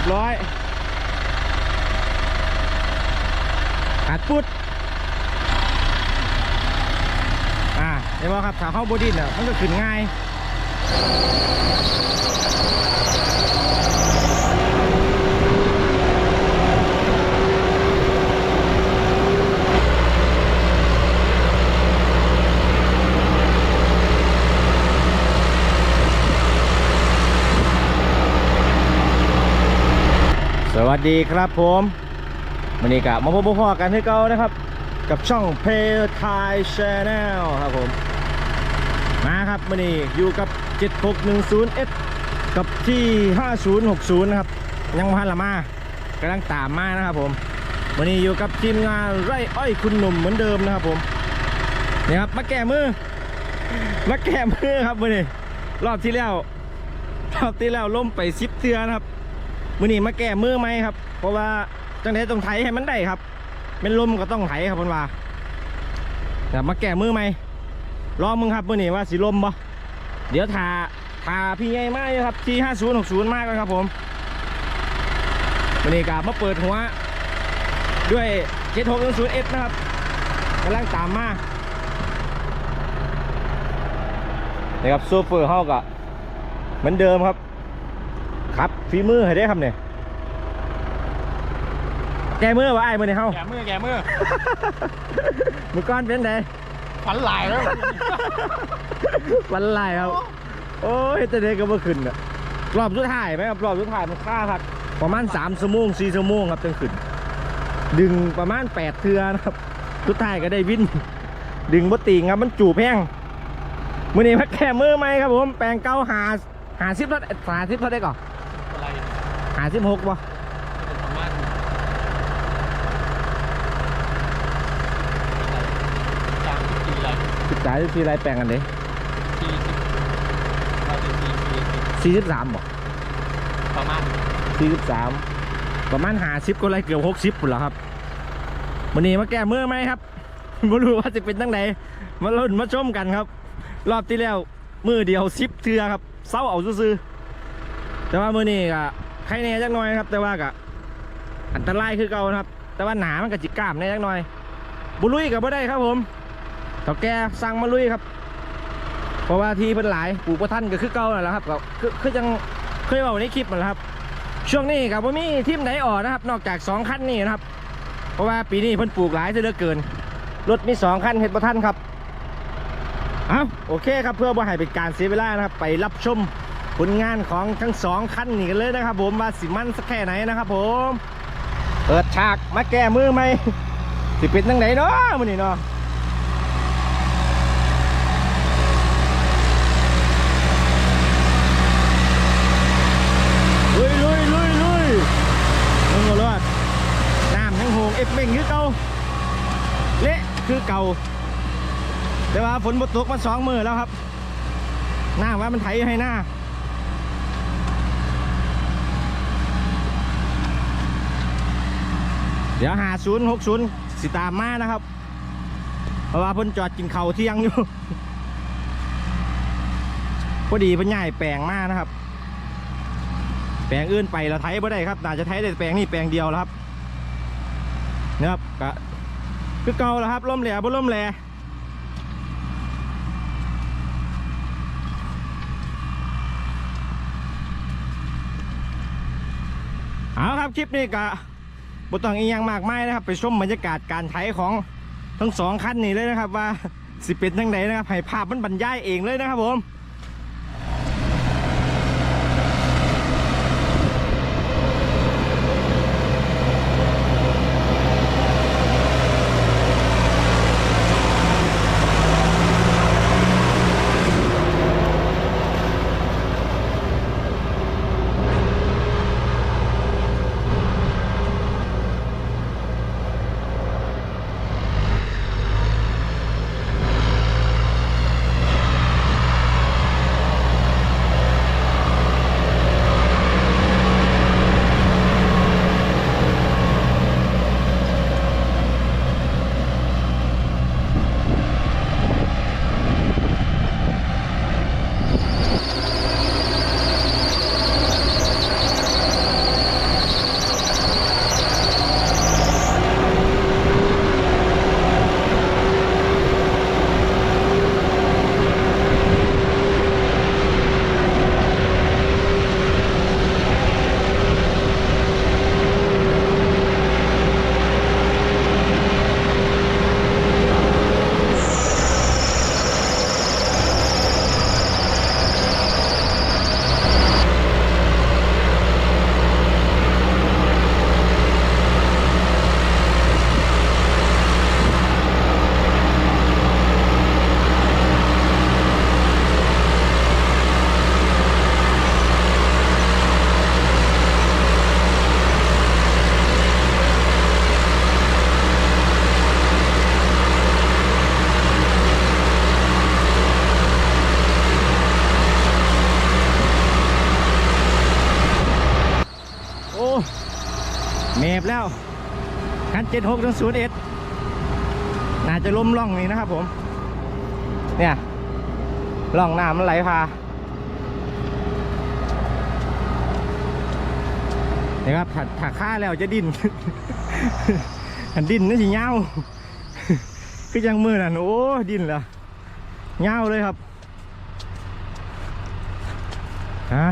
รียบร้อยขัดปุ๊ดอ่าเดี๋ยวครับถ้าเข้าบดินอะมันก็ขึ้นง่าย วัสดีครับผมวันนี้กับมาพบพ่อกันที่เก่านะครับ กับช่อง p a y t h a i Channel ครับผมมาครับวันนี้อยู่กับ 7610S กับที่ 5060 นะครับ ยังพันละมากำลังตามมานะครับผมวันนี้อยู่กับทีมงานไร่อ้อยคุณหนุ่มเหมือนเดิมนะครับผมนี่ครับมาแก้มือมาแก้มือครับวันนี้รอบที่แล้วรอบที่แล้วล่มไปซิปเทือนะครับ มือนี้มาแก้มือไหมครับ เพราะว่าจังไดต้องไถให้มันได้ครับเป็นลมก็ต้องไถครับพิ่นว่าเดี๋ยวมาแก้มือไหมรอมึงครับมือนี้ว่าสิลมบ่เดี๋ยวทาทาพี่ใหญ่มากครับที่5060มากครับผมมือนี้กลับมาเปิดหัว ด้วย7610 S นะครับกำลังตามมานี่ครับซูเปอร์เฮาก็เหมือนเดิมครับ ฝีมือให้ได้ครับเนี่ยแกมือวะไอ้มือในเฮาแกมือแกมือมือก้อนเป็นไงฝันหลายแล้ววันไล่ครับ โอ้ยแต่เด็กก็มาขึ้นอะรอบสุดท้ายไหมครับรอบสุดท้ายมันค่าครับประมาณ3ชั่วโมง4ชั่วโมงครับจนขึ้น ดึงประมาณ8เทือนะครับสุดท้ายก็ได้วิน ดึงบติงครับมันจูบแพงมือนี้มาแค่มือไหมครับผมแปลงเก้าหาหาสิบเท่าหาสิบเท่าได้ก่อนอะไรหาสิบหกป่ะประมาณสามสิบสี่อะไรสิบสามสิบสี่ไรแปลงกันเลยสี่สิบเราจะสี่สี่สิบสี่สิบสามบ่ประมาณสี่สิบสามประมาณหาสิบก็ไรเกือบหกสิบปุ่นแล้วครับวันนี้มาแก้มือไหมครับไม่รู้ว่าจะเป็นตั้งไหนมาลุ้นมาชมกันครับ รอบที่แล้วมือเดียวสิบเทือครับเศร้าเอาซื่อๆแต่ว่ามือนี้ก็ใครแน่จักหน่อยครับ แต่ว่าก็อันตรายคือเก่านะครับ แต่ว่าหนามันก็จิกล้ามแน่จักหน่อย บุลุยกับบ่ได้ครับผมเถ่าแกสั่งมาลุยครับ เพราะว่าทีเพิ่นหลายปลูกประทันก็คือเก่านั่นแหละครับก็คือคือจังเคยบอกในคลิปนั่นแหละครับ ช่วงนี้กับว่ามีทีมไหนออกนะครับ นอกจากสองคันนี้นะครับ เพราะว่าปีนี้เพิ่นปลูกหลายซะเหลือเกินรถมีสองคันเห็ดประทันครับเอาโอเคครับเพื่อบ่ให้เป็นการเสียเวลานะครับ ไปรับชม ผลงานของทั้งสองคันนี้กันเลยนะครับ ผมว่าสิมันสักแค่ไหนนะครับ ผม เปิดฉากมาแก้มือไหมสิเป็นตั้งไหนเนาะมันนี่เนาะลุยลุยลุยลุยมึงก็รอดน้ำยังโหงเอฟเม่งคือเก่าเละคือเก่า แต่ว่าฝนบดตกมาสองมือแล้วครับหน้าว่ามันไถให้หน้า เดี๋ยวหาศูนย์หกศูนย์สิตามมานะครับ เพราะว่าเพิ่นจอดกินเขาเที่ยงอยู่ พอดีเพิ่นใหญ่แปลงมานะครับ แปลงอื่นไปเราไถบ่ได้ครับน่าจะไถได้แปลงนี้แปลงเดียวแล้วครับนะครับก็คือเก่าแล้วครับล่มแหล่บ่ล่มแหล่เอาครับคลิปนี้ก็ บต้องอีกอย่างมากมายนะครับ ไปชมบรรยากาศการไถของทั้งสองคันนี้เลยนะครับ ว่าสิเป็นทั้งไหนนะครับให้ภาพมันบรรยายเองเลยนะครับผม เจ็ดหกถึงศูนย์เอ็ดน่าจะล้มล่องนี้นะครับผม เนี่ยล่องน้ำมันไหลพานี่ครับถ้าถ้าฆ่าแล้วจะดิ้นันดิ้นนั่นสิเงาคือยังมือนั่นโอ้ดิ้นเหรอเงาเลยครับฮะ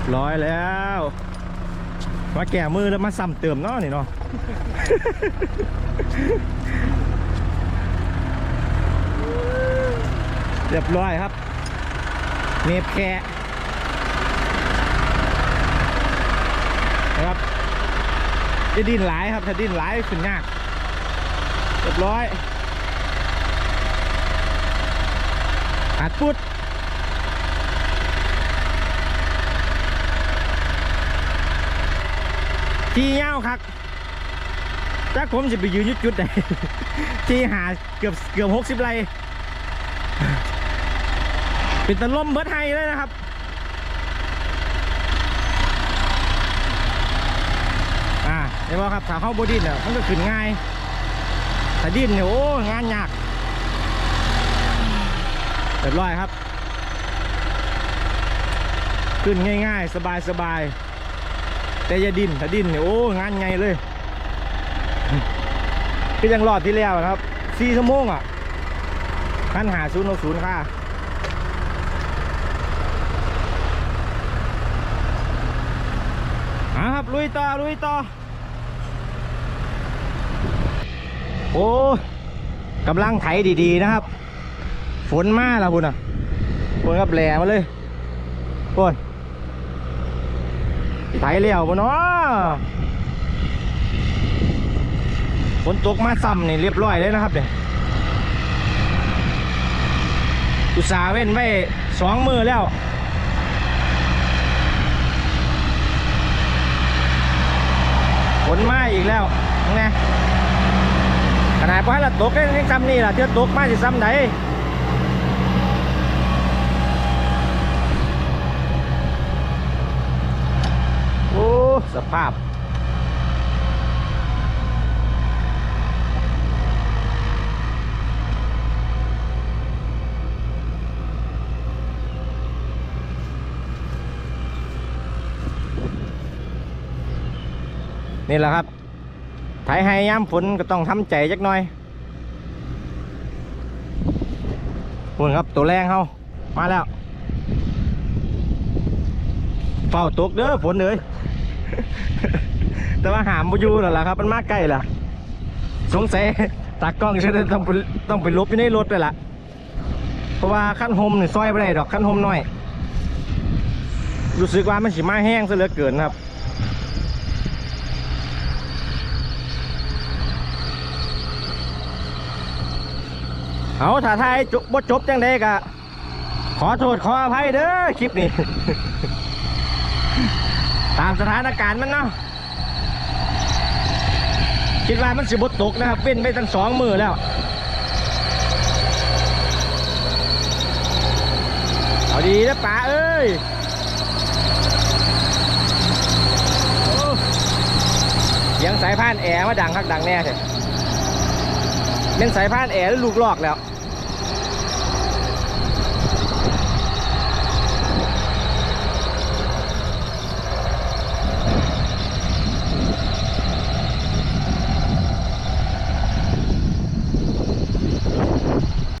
ยบร้อยแล้ว มาแก่มือแล้วมาซ้ำเติมเนาะนี่เนาะเรียบร้อยครับเนบแคะนะครับจะดิ้นหลายครับ ถ้าดิ้นหลายขึ้นยากเรียบร้อยอัดปุ๊ด ทีเงาครับจากผมจะไปยืนยุดจุดไหนที่หาเกือบเกือบหกสิบไรเป็นตะล่มเบิร์ดไฮเลยนะครับอ่าเห็นไหมครับถ้าเข้าบดินเนี่ยมันก็ขึ้นง่ายถ้าดินเนี่ยโอ้งานยากเรียบร้อยครับ ขึ้นง่าย ๆ สบายๆ แต่อย่าดินถ้าดินเนี่ยโอ้งานไงเลยก็ยังรอดที่แล้วนะครับสี่ชั่วโมงอะขั้นหาศูนย์หกศูนย์ค่าอะครับลุยต่อลุยต่อโอ้กำลังไถดีๆนะครับ ฝนมาแล้วคุณอะฝนกับแหลมาเลยฝน ไถเลี้ยวบนเนาะฝนตกมาซ้ำนี่เรียบร้อยเลยนะครับเนี่ยอุตสาห์เว้นไว้สองมือแล้วฝนมาอีกแล้วไงขนาดพอให้เราตกได้ยังซ้ำนี่ล่ะเที่ยวตกมาสิซ้ำไหนโอ้ สภาพ นี่แหละครับไถให้ย้ำฝนก็ต้องทำใจจักหน่อยฝนครับตัวแรงเขามาแล้วเฝ้าตกเด้อฝนเลย แต่ว่าหามบ่อยู่แล้วล่ะครับ มันมากใกล้ล่ะ สงสัยตากล้องจะต้องไปต้องไปลบอยู่ในรถเลยล่ะ เพราะว่าขั้นโฮมนี่ซอยไม่ได้ดอกขั้นโฮมน้อย รู้สึกว่ามันสิมาแห้งซะเหลือเกินครับเอาถ้าทายจบบ่จบจังไดกะขอโทษขออภัยเด้อคลิปนี้ ตามสถานการณ์มันเนาะคิดว่ามันสิบตกนะครับเป็นไปตั้งสองมือแล้ว เอาดีนะป๋าเอ้ยเสียังสายพานแอร์มาดังคักดังแน่เถอะเป็นสายพานแอร์ลูกลอกแล้ว